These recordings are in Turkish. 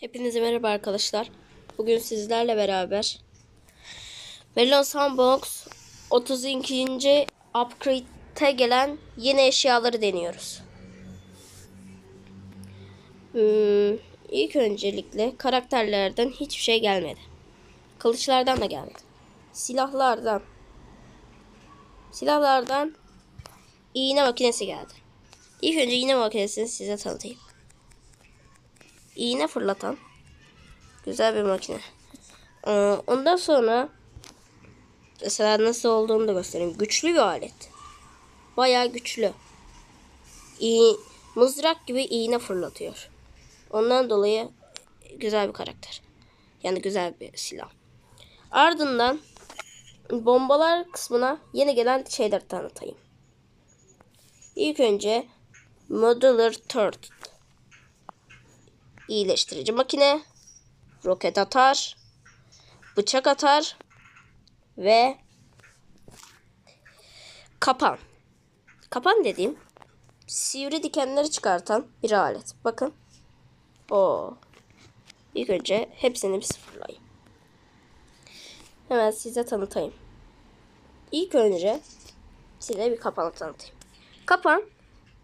Hepinize merhaba arkadaşlar. Bugün sizlerle beraber Melon Sandbox 32. upgrade'e gelen yeni eşyaları deniyoruz. Hmm, ilk öncelikle karakterlerden hiçbir şey gelmedi. Kılıçlardan da gelmedi. Silahlardan Silahlardan iğne makinesi geldi. İlk önce iğne makinesini size tanıtayım. İğne fırlatan güzel bir makine. Ee, ondan sonra mesela nasıl olduğunu da göstereyim. Güçlü bir alet. Bayağı güçlü. İğ, mızrak gibi iğne fırlatıyor. Ondan dolayı güzel bir karakter. Yani güzel bir silah. Ardından bombalar kısmına yeni gelen şeyler tanıtayım. İlk önce Modular Turret iyileştirici makine, roket atar, bıçak atar ve kapan. Kapan dediğim sivri dikenleri çıkartan bir alet. Bakın. O. İlk önce hepsini bir sıfırlayayım. Hemen size tanıtayım. İlk önce size bir kapanı tanıtayım. Kapan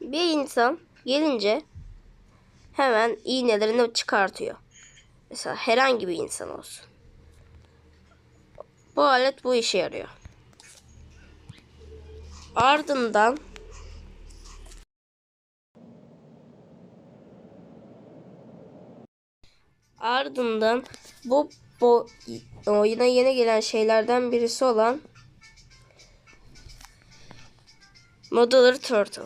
bir insan gelince hemen iğnelerini çıkartıyor. Mesela herhangi bir insan olsun. Bu alet bu işe yarıyor. Ardından ardından bu, bu oyuna yeni gelen şeylerden birisi olan Modular Turtle.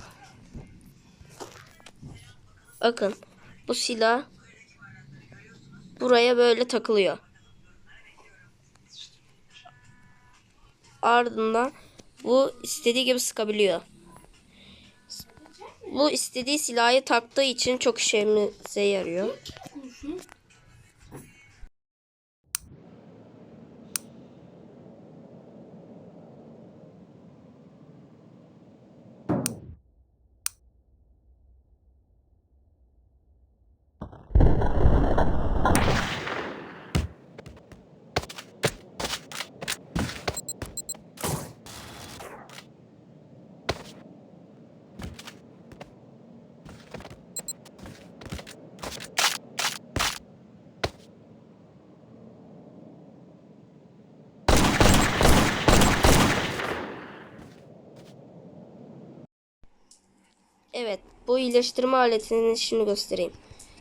Bakın bu silah buraya böyle takılıyor. Ardından bu istediği gibi sıkabiliyor. Bu istediği silahı taktığı için çok işimize yarıyor. Evet, bu iyileştirme aletinin işini göstereyim.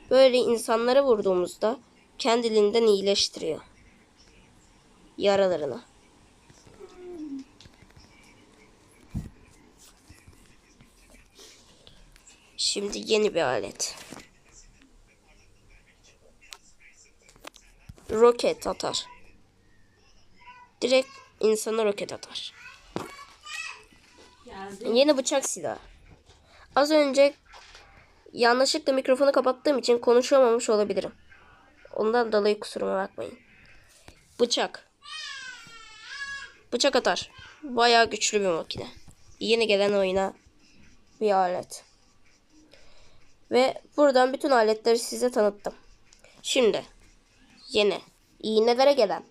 Böyle insanlara vurduğumuzda kendiliğinden iyileştiriyor. Yaralarını. Şimdi yeni bir alet. Roket atar. Direkt insana roket atar. Yeni bıçak silahı. Az önce yanlışlıkla mikrofonu kapattığım için konuşamamış olabilirim. Ondan dolayı kusuruma bakmayın. Bıçak. Bıçak atar. Bayağı güçlü bir makine. Yeni gelen oyuna bir alet. Ve buradan bütün aletleri size tanıttım. Şimdi yeni iğnelere gelen.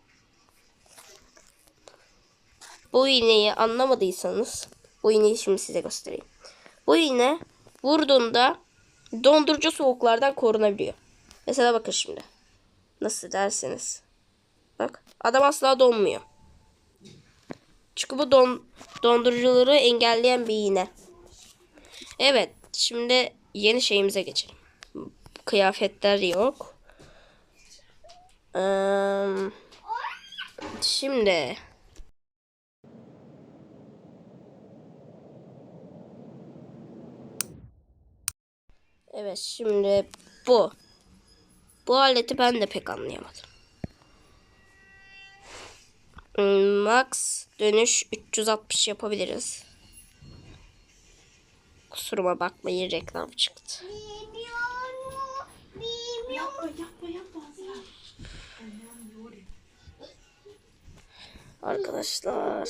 Bu iğneyi anlamadıysanız bu iğneyi şimdi size göstereyim. Bu iğne vurduğunda dondurucu soğuklardan korunabiliyor. Mesela bakın şimdi. Nasıl derseniz. Bak adam asla donmuyor. Çünkü bu don, dondurucuları engelleyen bir iğne. Evet şimdi yeni şeyimize geçelim. Kıyafetler yok. Ee, şimdi Evet şimdi bu. Bu aleti ben de pek anlayamadım. Max dönüş 360 yapabiliriz. Kusuruma bakmayın reklam çıktı. Arkadaşlar.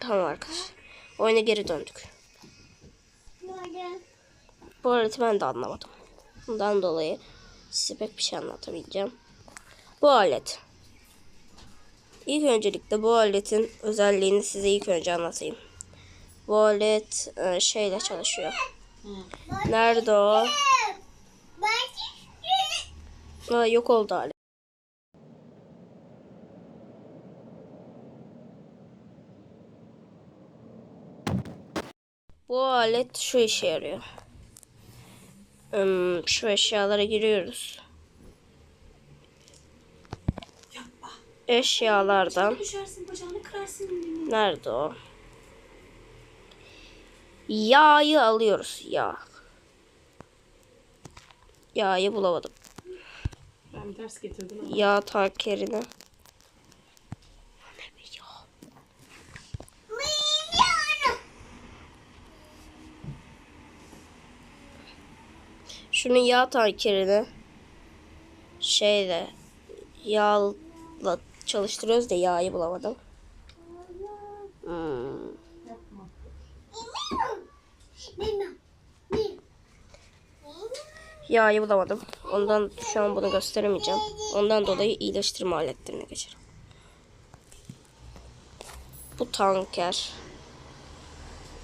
Tamam arkadaşlar. Oyuna geri döndük. Bu aleti ben de anlamadım. Bundan dolayı size pek bir şey anlatamayacağım. Bu alet. İlk öncelikle bu aletin özelliğini size ilk önce anlatayım. Bu alet e, şeyle çalışıyor. Nerede o? Aa, yok oldu alet. Bu alet şu işe yarıyor. Hmm, şu eşyalara giriyoruz. Eşyalardan nerede o? Yağı alıyoruz. Yağ. Yağı bulamadım. Ben ders getirdim. Yağ tankerini. Şunun yağ tankerini şeyle yağla çalıştırıyoruz da yağı bulamadım. Hmm. Yağı bulamadım. Ondan şu an bunu gösteremeyeceğim. Ondan dolayı iyileştirme aletlerine geçelim. Bu tanker.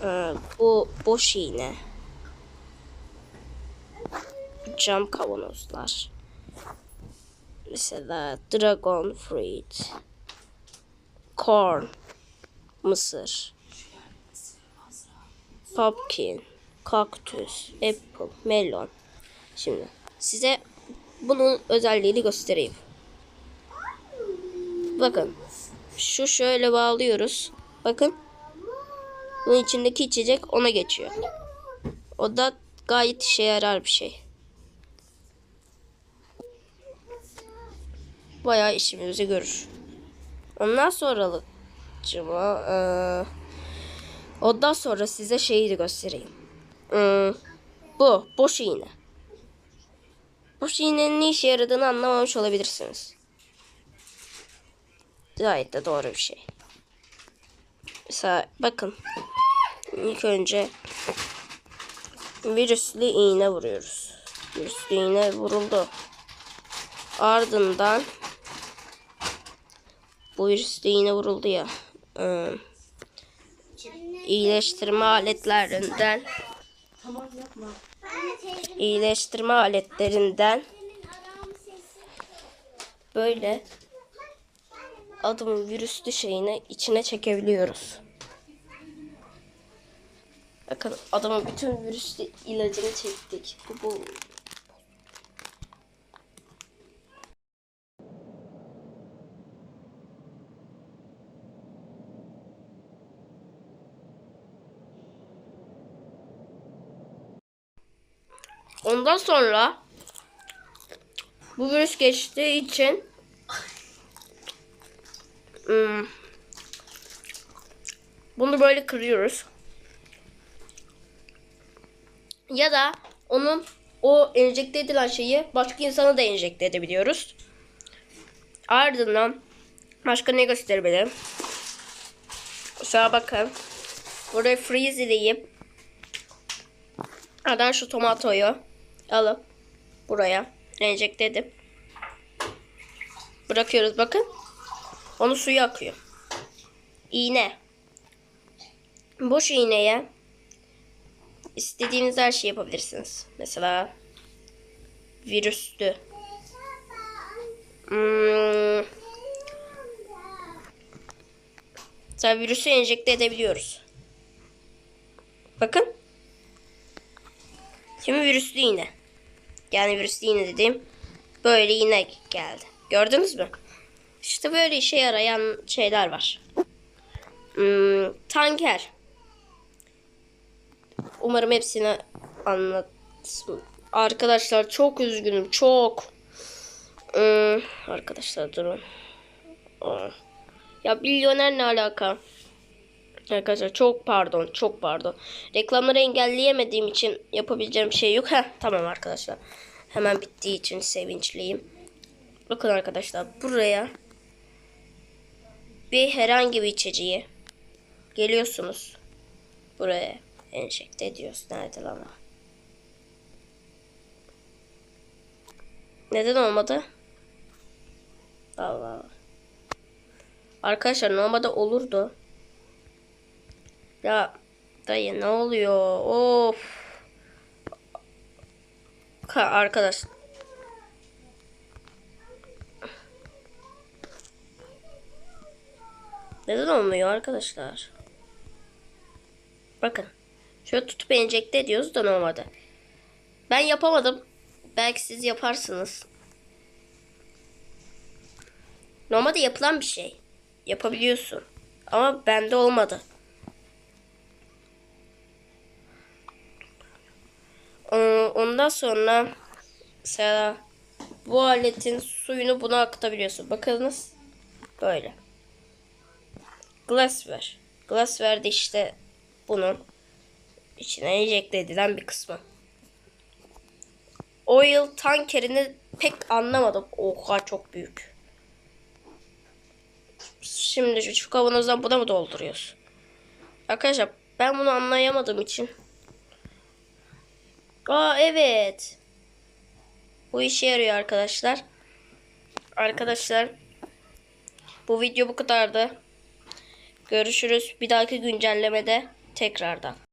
Ee, bu boş iğne. Cam kavanozlar. Mesela dragon fruit. Corn. Mısır. Pumpkin. Kaktüs. Apple. Melon. Şimdi size bunun özelliğini göstereyim. Bakın. Şu şöyle bağlıyoruz. Bakın. Bunun içindeki içecek ona geçiyor. O da gayet işe yarar bir şey. Bayağı işimizi görür. Ondan sonra cıma, eee, ondan sonra size şeyi de göstereyim. Hmm, bu boş iğne. Boş iğnenin ne işe yaradığını anlamamış olabilirsiniz. Gayet de doğru bir şey. Mesela bakın. İlk önce virüslü iğne vuruyoruz. Virüslü iğne vuruldu. Ardından bu virüslü iğne vuruldu ya. ıı, iyileştirme aletlerinden iyileştirme aletlerinden böyle adamın virüslü şeyini içine çekebiliyoruz. Bakın adamın bütün virüslü ilacını çektik. Bu, bu. Ondan sonra bu virüs geçtiği için hmm, bunu böyle kırıyoruz. Ya da onun o enjekte edilen şeyi başka insana da enjekte edebiliyoruz. Ardından başka ne gösterebilirim? Mesela bakın. Burayı freezeleyip Ardından şu tomatoyu alıp buraya enjekte edip bırakıyoruz bakın. Onun suyu akıyor. İğne. Boş iğneye istediğiniz her şeyi yapabilirsiniz. Mesela virüslü. Hmm. Virüsü enjekte edebiliyoruz. Bakın. Şimdi virüslü iğne. Yani virüslü iğne dediğim böyle iğne geldi. Gördünüz mü? İşte böyle işe yarayan şeyler var. Hmm, tanker. Umarım hepsini anlat. Arkadaşlar çok üzgünüm. Çok. Hmm, arkadaşlar durun. Ya milyoner ne alaka? Arkadaşlar çok pardon, çok pardon. Reklamları engelleyemediğim için yapabileceğim şey yok. Heh, tamam arkadaşlar. Hemen bittiği için sevinçliyim. Bakın arkadaşlar buraya bir herhangi bir içeceği Geliyorsunuz. Buraya enjekte ediyoruz. Nerede lan o? Neden olmadı? Allah Allah. Arkadaşlar normalde olurdu. Ya dayı ne oluyor? Of. Ka arkadaş. Neden olmuyor arkadaşlar? Bakın. Şöyle tutup enjekte ediyoruz da normalde. Ben yapamadım. Belki siz yaparsınız. Normalde yapılan bir şey. Yapabiliyorsun. Ama bende olmadı. Ondan sonra mesela bu aletin suyunu buna akıtabiliyorsun. Bakınız böyle. Glassware. Glassware de işte bunun içine enjekte edilen bir kısmı. Oil tankerini pek anlamadım. Oha çok büyük. Şimdi şu kavanozdan buna mı dolduruyoruz? Arkadaşlar ben bunu anlayamadığım için. Aa evet. Bu işe yarıyor arkadaşlar. Arkadaşlar bu video bu kadardı. Görüşürüz bir dahaki güncellemede tekrardan.